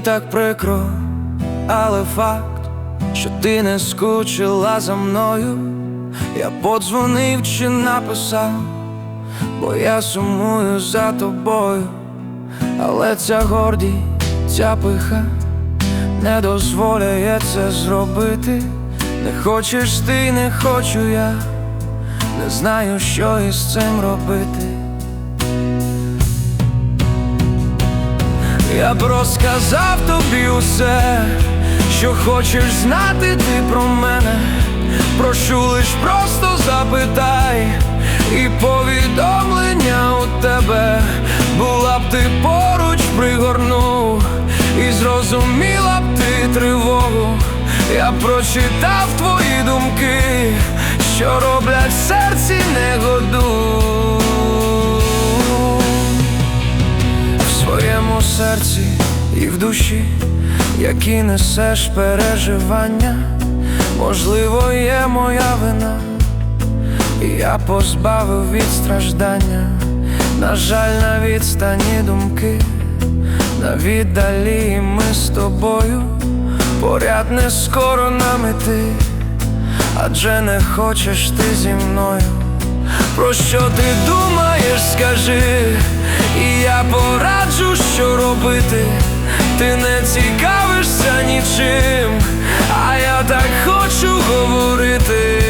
так прикро, але факт, що ти не скучила за мною, я подзвонив чи написав, бо я сумую за тобою, але ця гордість, ця пиха не дозволяє це зробити. Не хочеш ти, не хочу я, не знаю, що із цим робити. Я б розказав тобі усе, що хочеш знати ти про мене. Прошу лиш просто запитай, і повідомлення у тебе була б ти поруч пригорнув, і зрозуміла б ти тривогу. Я прочитав твої думки, що роблять серці негоду своєму серці і в душі, які несеш переживання, можливо, є моя вина, і я позбавив від страждання, на жаль, на відстані думки, на віддалі ми з тобою, поряд не скоро нам іти, адже не хочеш ти зі мною. Про що ти думаєш, скажи, і я пораджу, що робити, ти не цікавишся нічим, а я так хочу говорити.